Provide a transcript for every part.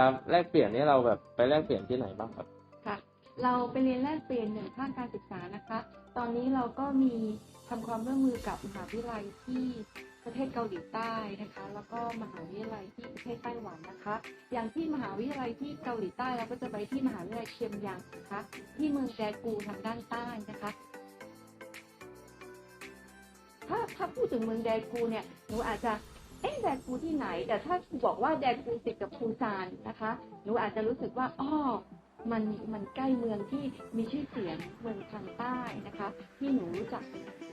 ครับแลกเปลี่ยนนี่เราแบบไปแลกเปลี่ยนที่ไหนบ้างครับ ค่ะ เราไปเรียนแลกเปลี่ยนหนึ่งภาคการศึกษานะคะ ตอนนี้เราก็มีทำความร่วมมือกับมหาวิทยาลัยที่ประเทศเกาหลีใต้นะคะ แล้วก็มหาวิทยาลัยที่ประเทศไต้หวันนะคะ อย่างที่มหาวิทยาลัยที่เกาหลีใต้เราก็จะไปที่มหาวิทยาลัยเชียงยังนะคะ ที่เมืองแดกูทางด้านใต้นะคะ ถ้าถ้าพูดถึงเมืองแดกูเนี่ยหนูอาจจะ เอ๊ะแดกูที่ไหน แต่ถ้าครูบอกว่าแดกูติดกับภูซานนะคะหนูอาจจะรู้สึกว่าอ้อมันมันใกล้เมืองที่มีชื่อเสียงเมืองทางใต้นะคะ ที่หนูรู้จักเป็นอย่างดี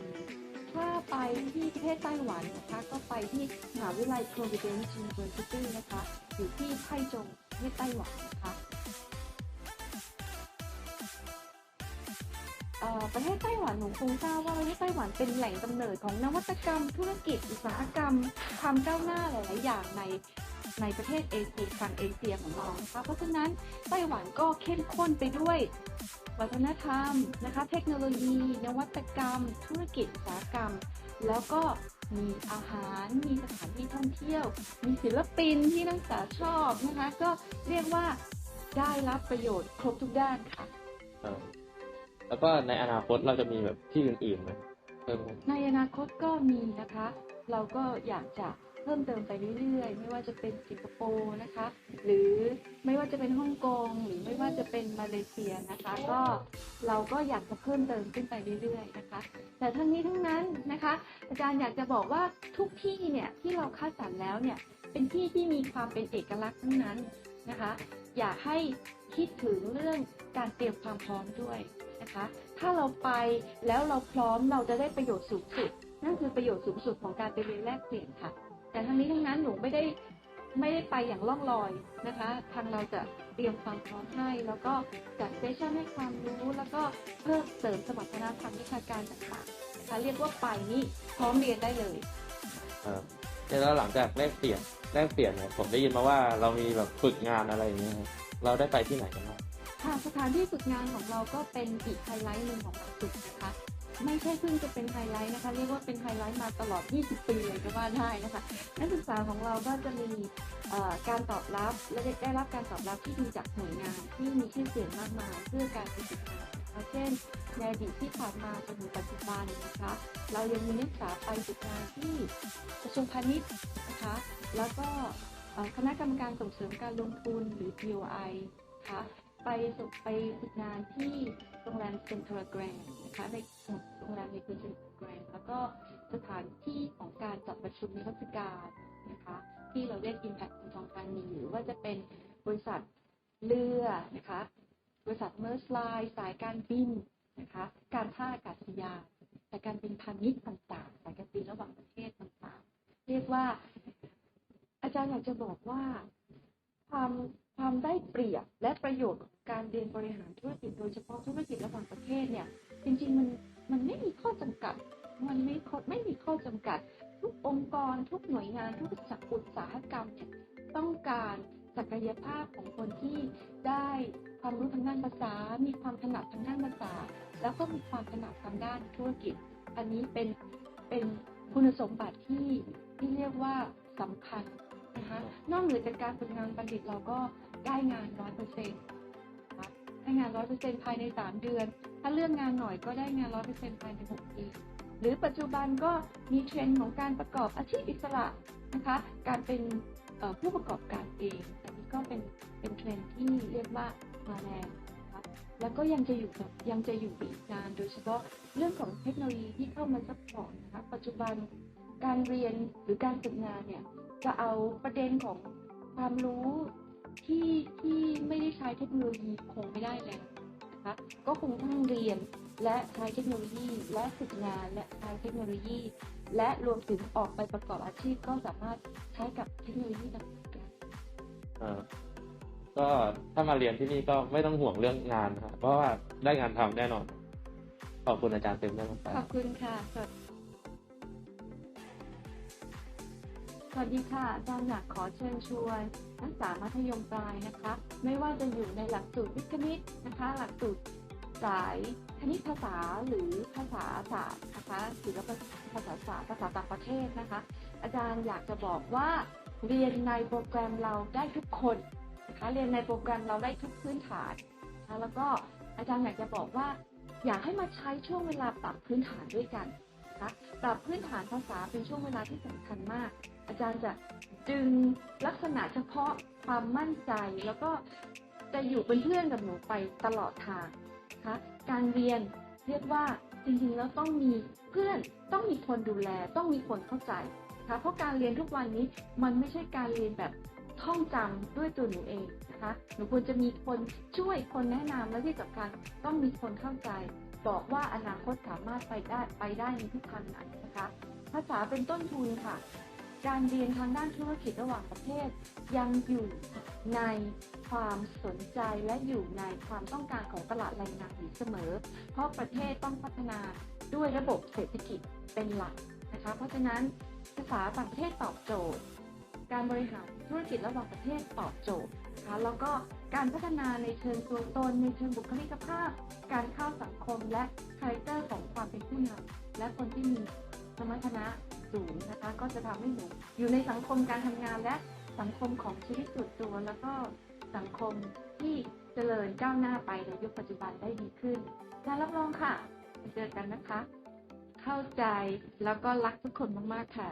ถ้าไปที่ประเทศไต้หวันนะคะ ก็ไปที่มหาวิทยาลัย Providence University นะคะ อยู่ที่ไทจงประเทศไต้หวันนะคะ ประเทศไต้หวันหนูคงทราบว่าประเทศไต้หวันเป็นแหล่งกำเนิดของนวัตกรรม ธุรกิจอุตสาหกรรม ความก้าวหน้าหลาย ๆ อย่างในในประเทศเอเชียฝั่งเอเชียของเรานะคะเพราะฉะนั้นไต้หวันก็เข้มข้นไปด้วยวัฒนธรรมนะคะ เทคโนโลยี นวัตกรรม ธุรกิจอุตสาหกรรม แล้วก็มีอาหาร มีสถานที่ท่องเที่ยว มีศิลปินที่นักศึกษาชอบนะคะ ก็เรียกว่าได้รับประโยชน์ครบทุกด้านค่ะ แล้วก็ในอนาคตเราจะมีแบบที่อื่นๆไหมเพิ่มไหมในอนาคตก็มีนะคะ เราก็อยากจะเพิ่มเติมไปเรื่อยๆ ไม่ว่าจะเป็นสิงคโปร์นะคะ หรือไม่ว่าจะเป็นฮ่องกงหรือไม่ว่าจะเป็นมาเลเซียนะคะ ก็เราก็อยากจะเพิ่มเติมขึ้นไปเรื่อยๆนะคะ แต่ทั้งนี้ทั้งนั้นนะคะ อาจารย์อยากจะบอกว่าทุกที่เนี่ยที่เราคัดสรรแล้วเนี่ยเป็นที่ที่มีความเป็นเอกลักษณ์ทั้งนั้นนะคะ อยากให้คิดถึงเรื่องการเตรียมความพร้อมด้วย นะคะ ถ้าเราไปแล้วเราพร้อมเราจะได้ประโยชน์สูงสุด นั่นคือประโยชน์สูงสุดของการไปเรียนแลกเปลี่ยนค่ะ แต่ทั้งนี้ทั้งนั้นหนูไม่ได้ไม่ได้ไปอย่างล่องลอยนะคะ ทางเราจะเตรียมความพร้อมให้แล้วก็จัดเซสชั่นให้ความรู้แล้วก็เพิ่มเสริมสมรรถนะทางวิชาการต่างๆนะคะเรียกว่าไปนี่พร้อมเรียนได้เลยเออแล้วหลังจากแลกเปลี่ยนแลกเปลี่ยนเนี่ยผมได้ยินมาว่าเรามีแบบฝึกงานอะไรอย่างเงี้ยครับเราได้ไปที่ไหนกันบ้าง ค่ะสถานที่ฝึกงานของเราก็เป็นอีกไฮไลท์หนึ่งของหลักสูตรนะคะ ไม่ใช่เพิ่งจะเป็นไฮไลท์นะคะ เรียกว่าเป็นไฮไลท์มาตลอด 20 ปีเลยก็ว่าได้นะคะ นักศึกษาของเราก็จะมีการตอบรับและได้รับการตอบรับที่ดีจากหน่วยงานที่มีชื่อเสียงมากมายเพื่อการฝึกงานเช่นในอดีตที่ผ่านมาจนถึงปัจจุบันนะคะ เรายังมีนักศึกษาไปฝึกงานที่กระทรวงพาณิชย์นะคะ แล้วก็คณะกรรมการส่งเสริมการลงทุนหรือ POI นะคะ ไปสุไปฝึกงานที่โรงแรมเซ็นทรัลแกรนด์นะคะในโรงแรมในกรุงเซ็นทรัลแกรนด์แล้วก็สถานที่ของการจัดประชุมนิทรรศการนะคะ ที่เราเรียก Impact เมืองทองธานีหรือว่าจะเป็นบริษัทเรือนะคะบริษัทเมอร์สไลน์สายการบินนะคะการท่าอากาศยานสายการบินพาณิชย์ต่างๆสายการบินระหว่างประเทศต่างๆ เรียกว่า อาจารย์อยากจะบอกว่าความความได้เปรียบและประโยชน์ของ การเรียนบริหารธุรกิจโดยเฉพาะธุรกิจระหว่างประเทศเนี่ยจริงๆมันมันไม่มีข้อจำกัด มันไม่ไม่มีข้อจำกัด ทุกองค์กร ทุกหน่วยงานทุกอุตสาหกรรมเนี่ยต้องการศักยภาพของคนที่ได้ความรู้ทางด้านภาษา มีความถนัดทางด้านภาษา แล้วก็มีความถนัดทางด้านธุรกิจ อันนี้เป็นเป็นคุณสมบัติที่ที่เรียกว่าสำคัญนะคะนอกเหนือจากการฝึกงานบัณฑิตเราก็ได้งานร้อยเปอร์เซ็นต์ งานร้อยเปอร์เซ็นต์ภายในสามเดือน ถ้าเรื่องงานหน่อยก็ได้งานร้อยเปอร์เซ็นต์ภายในหกปี หรือปัจจุบันก็มีเทรนด์ของการประกอบอาชีพอิสระนะคะ การเป็นผู้ประกอบการเอง อันนี้ก็เป็นเป็นเทรนด์ที่เรียกว่ามาแรงนะคะแล้วก็ยังจะอยู่กับยังจะอยู่อีกนานโดยเฉพาะเรื่องของเทคโนโลยีที่เข้ามาซัพพอร์ตนะคะ ปัจจุบันการเรียนหรือการฝึกงานเนี่ยจะเอาประเด็นของความรู้ ที่ที่ไม่ได้ใช้เทคโนโลยีคงไม่ได้แล้วนะคะก็คงต้องเรียนและใช้เทคโนโลยี และฝึกงานและใช้เทคโนโลยี และรวมถึงออกไปประกอบอาชีพก็สามารถใช้กับเทคโนโลยีต่างๆได้ก็ถ้ามาเรียนที่นี่ก็ไม่ต้องห่วงเรื่องงานครับเพราะว่าได้งานทำแน่นอน ขอบคุณอาจารย์เต็มได้มากขอบคุณค่ะ วัสวัสดีค่ะอาจารย์อยากขอเชิญชวนนักศึกษามัธยมปลายนะคะ ไม่ว่าจะอยู่ในหลักสูตรวิทย์คณิตนะคะ หลักสูตรสายคณิตภาษาหรือภาษาศาสตร์นะคะหรือภาษาศาสตร์ภาษาต่างประเทศนะคะ อาจารย์อยากจะบอกว่าเรียนในโปรแกรมเราได้ทุกคนนะคะเรียนในโปรแกรมเราได้ทุกพื้นฐานนะคะแล้วก็อาจารย์อยากจะบอกว่า อยากให้มาใช้ช่วงเวลาปรับพื้นฐานด้วยกัน นะคะปรับพื้นฐานภาษาเป็นช่วงเวลาที่สำคัญมาก อาจารย์จะดึงลักษณะเฉพาะความมั่นใจ แล้วก็จะอยู่เป็นเพื่อนกับหนูไปตลอดทางนะคะการเรียนเรียกว่าจริงๆแล้วต้องมีเพื่อนต้องมีคนดูแล ต้องมีคนเข้าใจนะคะเพราะการเรียนทุกวันนี้มันไม่ใช่การเรียนแบบท่องจำด้วยตัวหนูเองนะคะ หนูควรจะมีคนช่วยคนแนะนำและที่สำคัญต้องมีคนเข้าใจ บอกว่าอนาคตสามารถไปได้ไปได้ในทุกทางไหนนะคะ ภาษาเป็นต้นทุนค่ะ การเรียนทางด้านธุรกิจระหว่างประเทศ ยังอยู่ในความสนใจและอยู่ในความต้องการของตลาดแรงงานอยู่เสมอ เพราะประเทศต้องพัฒนาด้วยระบบเศรษฐกิจเป็นหลักนะคะ เพราะฉะนั้นภาษาต่างประเทศตอบโจทย์ การบริหารธุรกิจระหว่างประเทศตอบโจทย์นะคะแล้วก็ การพัฒนาในเชิงตัวตนในเชิงบุคลิกภาพ การเข้าสังคมและคาแรคเตอร์ของความเป็นผู้นำและคนที่มีสมรรถนะสูงนะคะก็จะทำให้หนูอยู่ในสังคมการทำงานและสังคมของชีวิตส่วนตัว แล้วก็สังคมที่เจริญก้าวหน้าไปในยุคปัจจุบันได้ดีขึ้นและรับรองค่ะเจอกันนะคะ เข้าใจแล้วก็รักทุกคนมากๆค่ะ